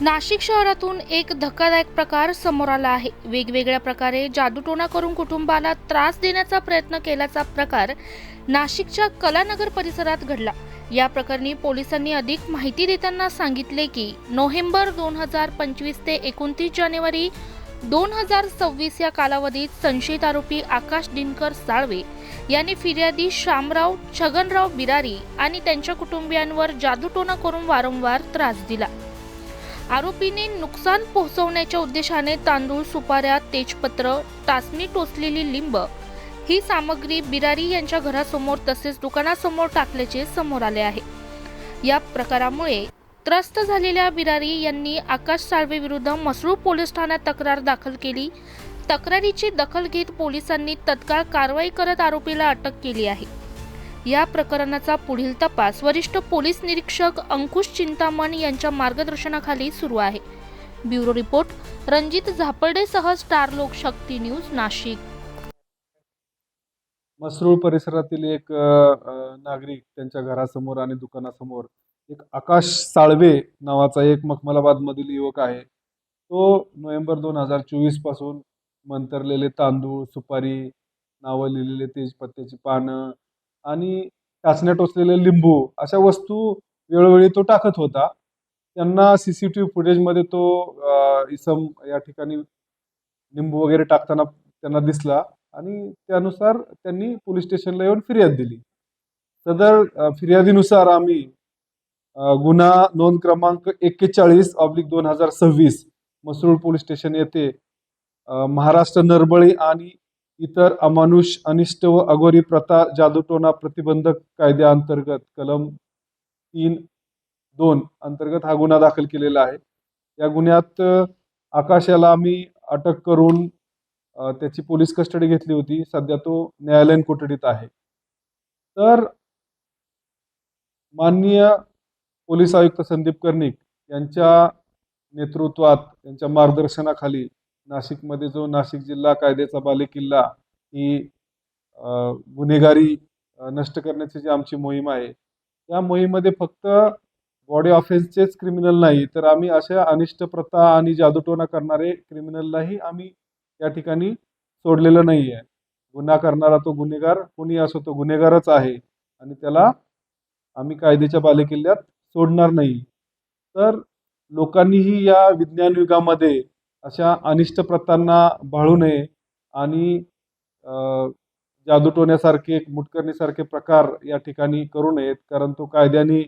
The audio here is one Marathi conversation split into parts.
नाशिक शहरातून एक धक्कादायक प्रकार समोर आला आहे. वेगवेगळ्या प्रकारे जादूटोणा करून कुटुंबाला त्रास देण्याचा प्रयत्न केल्याचा प्रकार नाशिकच्या कलानगर परिसरात घडला. या प्रकरणी पोलिसांनी अधिक माहिती देताना सांगितले की नोव्हेंबर दोन हजार पंचवीस ते एकोणतीस जानेवारी दोन हजार सव्वीस या कालावधीत संशयित आरोपी आकाश दिनकर साळवे यांनी फिर्यादी श्यामराव छगनराव बिरारी आणि त्यांच्या कुटुंबियांवर जादूटोणा करून वारंवार त्रास दिला. आरोपीने नुकसान पोहोचवण्याच्या उद्देशाने तांदूळ सुपाऱ्या तेजपत्र टाचणी टोचलेली लिंब ही सामग्री बिरारी यांच्या घरासमोर तसेच दुकानासमोर टाकल्याचे समोर आले आहे. या प्रकारामुळे त्रस्त झालेल्या बिरारी यांनी आकाश साळवे विरुद्ध मसरूळ पोलीस ठाण्यात तक्रार दाखल केली. तक्रारीची दखल घेत पोलिसांनी तत्काळ कारवाई करत आरोपीला अटक केली आहे. या प्रकरणाचा पुढील तपास वरिष्ठ पोलीस निरीक्षक अंकुश चिंतामण यांच्या मार्गदर्शनाखाली सुरू आहे. ब्युरो रिपोर्ट रणजित झापर्डेसह स्टार लोकशक्ती न्यूज नाशिक. मसरूळ परिसरातील एक नागरिक त्यांच्या घरासमोर आणि दुकानासमोर एक आकाश साळवे नावाचा एक मखमलाबाद मधील युवक आहे. तो नोव्हेंबर दोन हजार चोवीसपासून मंतरलेले तांदूळ सुपारी नावं लिहिलेले तेजपत्त्याची पानं आणि टाचण्या टोचलेले लिंबू अशा वस्तू वेळोवेळी तो टाकत होता. त्यांना सी सी टी व्ही फुटेजमध्ये तो इसम या ठिकाणी लिंबू वगैरे टाकताना त्यांना दिसला आणि त्यानुसार त्यांनी पोलीस स्टेशनला येऊन फिर्याद दिली. सदर फिर्यादीनुसार आम्ही गुन्हा नोंद क्रमांक एक्केचाळीस ऑब्लिक दोन हजार सव्वीस मसरूळ पोलीस स्टेशन येथे महाराष्ट्र नरबळी आणि इतर अमानुष अनिष्ट व अघोरी प्रथा जादूटोना प्रतिबंधक कायद्याअंतर्गत कलम तीन दोन अंतर्गत हा गुन्हा दाखल केलेला आहे. या गुन्ह्यात आकाशाला आम्ही अटक करून त्याची पोलीस कस्टडी घेतली होती. सध्या तो न्यायालयीन कोठडीत आहे. तर माननीय पोलीस आयुक्त संदीप कर्णिक यांच्या नेतृत्वात त्यांच्या मार्गदर्शनाखाली नाशिकमध्ये जो नाशिक जिल्हा कायद्याचा बालेकिल्ला ही गुन्हेगारी नष्ट करण्याची जी आमची मोहीम आहे या मोहीममध्ये फक्त बॉडी ऑफेन्सचेच क्रिमिनल नाही तर आम्ही अशा अनिष्ट प्रथा आणि जादूटोना करणारे क्रिमिनललाही आम्ही या ठिकाणी सोडलेलं नाही आहे गुन्हा करणारा तो गुन्हेगार कोणी असो तो गुन्हेगारच आहे आणि त्याला आम्ही कायद्याच्या बालेकिल्ल्यात सोडणार नाही. तर लोकांनीही या विज्ञान युगामध्ये अशा अनिष्ट प्रथांना भाळू नये आणि जादूटोण्यासारखे मुटकरणीसारखे प्रकार या ठिकाणी करू नयेत. कारण तो कायद्याने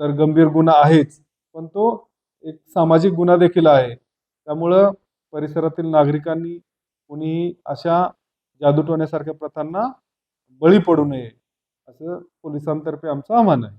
तर गंभीर गुन्हा आहेच पण तो एक सामाजिक गुन्हा देखील आहे. त्यामुळं परिसरातील नागरिकांनी कुणीही अशा जादूटोण्यासारख्या प्रथांना बळी पडू नये असं पोलिसांतर्फे आमचं आव्हान आहे.